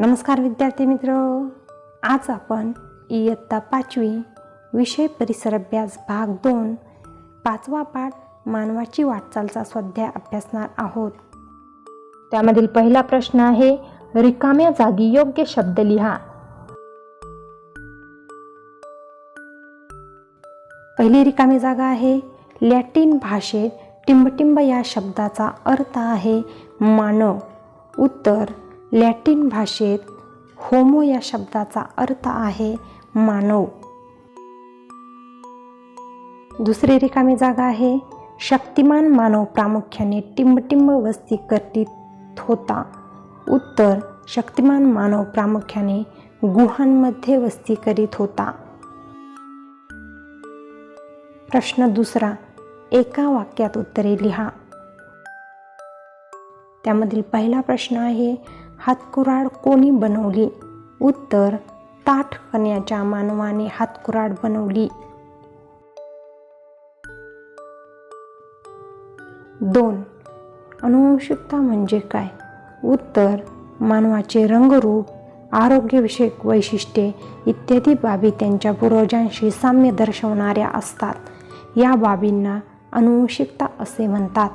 नमस्कार विद्यार्थी मित्र. आज आपण इयत्ता पाचवी विषय परिसर अभ्यास भाग दोन पाचवा पाठ मानवाची वाटचालचा स्वाध्याय अभ्यासणार आहोत. त्यामधील पहिला प्रश्न आहे रिकाम्या जागी योग्य शब्द लिहा. पहिली रिकामी जागा आहे लॅटिन भाषेत टिंबटिंब या शब्दाचा अर्थ आहे मानव. उत्तर लॅटिन भाषेत होमो या शब्दाचा अर्थ आहे मानव. दुसरी रिकामी जागा आहे शक्तिमान मानव प्रामुख्याने टिंबटिंब वस्ती करतीत होता. उत्तर शक्तिमान मानव प्रामुख्याने गुहांमध्ये वस्ती करीत होता. प्रश्न दुसरा एका वाक्यात उत्तरे लिहा. त्यामधील पहिला प्रश्न आहे हातकुराड कोणी बनवली? उत्तर ताठ कण्याच्या मानवाने हातकुराड बनवली. दोन अनुवंशिकता म्हणजे काय? उत्तर मानवाचे रंगरूप आरोग्यविषयक वैशिष्ट्ये इत्यादी बाबी त्यांच्या पूर्वजांशी साम्य दर्शवणाऱ्या असतात. या बाबींना अनुवंशिकता असे म्हणतात.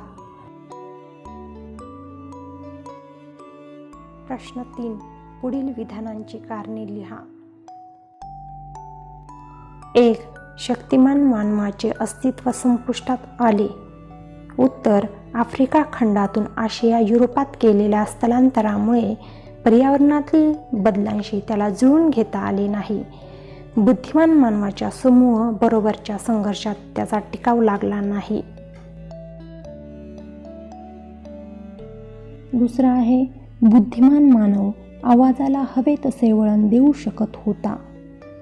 प्रश्न तीन पुढील विधानांची कारणे लिहा. एक शक्तिमान मानवाचे अस्तित्व संपुष्टात आले. उत्तर आफ्रिका खंडातून आशिया युरोपात केलेल्या स्थलांतरामुळे पर्यावरणातील बदलांशी त्याला जुळून घेता आले नाही. बुद्धिमान मानवाच्या समूह बरोबरच्या संघर्षात त्याचा टिकाव लागला नाही. दुसरा आहे बुद्धिमान मानव आवाजाला हवे तसे वळण देऊ शकत होता.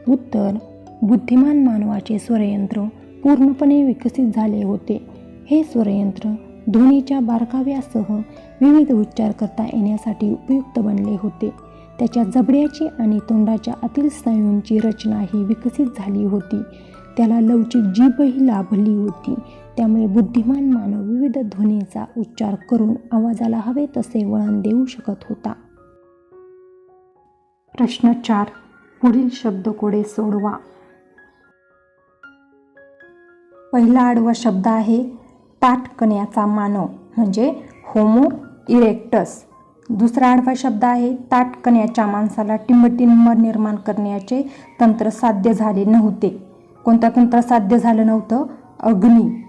उत्तर बुद्धिमान मानवाचे स्वरयंत्र पूर्णपणे विकसित झाले होते. हे स्वरयंत्र ध्वनीच्या बारकाव्यासह विविध उच्चार करता येण्यासाठी उपयुक्त बनले होते. त्याच्या जबड्याची आणि तोंडाच्या आतील स्नायूंची रचना ही विकसित झाली होती. त्याला लवचिक जीभही लाभली होती. त्यामुळे बुद्धिमान मानव विविध ध्वनीचा उच्चार करून आवाजाला हवे तसे वळण देऊ शकत होता. प्रश्न चार. पुढील शब्दकोडे सोडवा. पहिला आडवा शब्द आहे ताटकण्याचा मानव म्हणजे होमो इरेक्टस. दुसरा आडवा शब्द आहे ताटकण्याच्या माणसाला टिंबटिंब निर्माण करण्याचे तंत्र साध्य झाले नव्हते. कोणतं तंत्र साध्य झालं नव्हतं. अग्नी.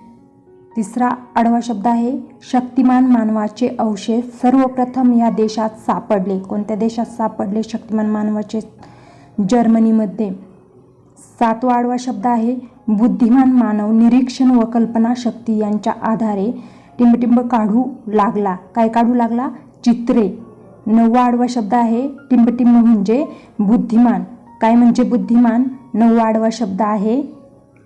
तिसरा आडवा शब्द आहे शक्तिमान मानवाचे अवशेष सर्वप्रथम या देशात सापडले. कोणत्या देशात सापडले? शक्तिमान मानवाचे जर्मनीमध्ये. सातवा आडवा शब्द आहे बुद्धिमान मानव निरीक्षण व कल्पनाशक्ती यांच्या आधारे टिंबटिंब काढू लागला. काय काढू लागला? चित्रे. नववा आडवा शब्द आहे टिंबटिंब म्हणजे बुद्धिमान. काय म्हणजे बुद्धिमान? नववा शब्द आहे.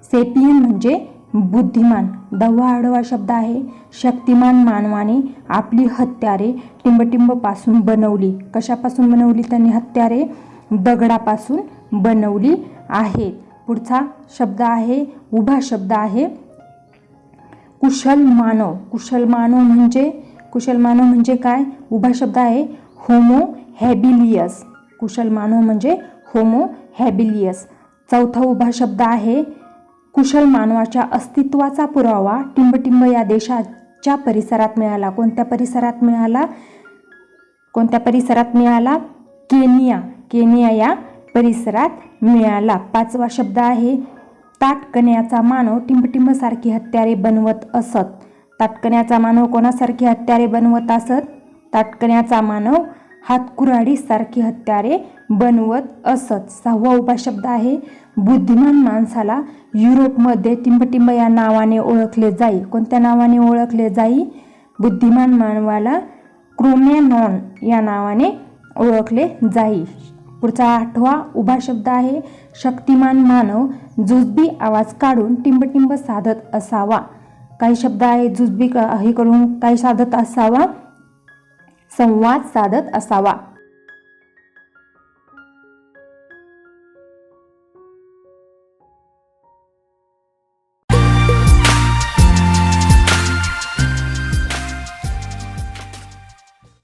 सेपियन म्हणजे बुद्धिमान. दहावा आडवा शब्द आहे. शक्तिमान मानवाने आपली हत्यारे टिंबटिंबपासून बनवली. कशापासून बनवली? त्यांनी हत्यारे दगडापासून बनवली आहेत. पुढचा शब्द आहे. उभा शब्द आहे. कुशल मानव. कुशल मानव म्हणजे कुशल मानव म्हणजे काय? उभा शब्द आहे. होमो हॅबिलियस. कुशल मानव म्हणजे होमो हॅबिलियस. चौथा उभा शब्द आहे कुशल मानवाच्या अस्तित्वाचा पुरावा. टिंबटिंब या देशाच्या परिसरात मिळाला. कोणत्या परिसरात मिळाला? कोणत्या परिसरात मिळाला? केनिया. केनिया या परिसरात मिळाला. पाचवा शब्द आहे ताटकण्याचा मानव टिंबटिंबसारखी हत्यारे बनवत असत. ताटकण्याचा मानव कोणासारखी हत्यारे बनवत असत? ताटकण्याचा मानव हातकुराडीसारखी हत्यारे बनवत असत. सहावा उभा शब्द आहे बुद्धिमान माणसाला युरोपमध्ये टिंबटिंब या नावाने ओळखले जाई. कोणत्या नावाने ओळखले जाई? बुद्धिमान मानवाला क्रोमॅनॉन या नावाने ओळखले जाई. पुढचा आठवा उभा शब्द आहे शक्तिमान मानव जुजबी आवाज काढून टिंबटिंब साधत असावा. काही शब्द आहे जुजबी हे करून काही साधत असावा. संवाद साधत असावा.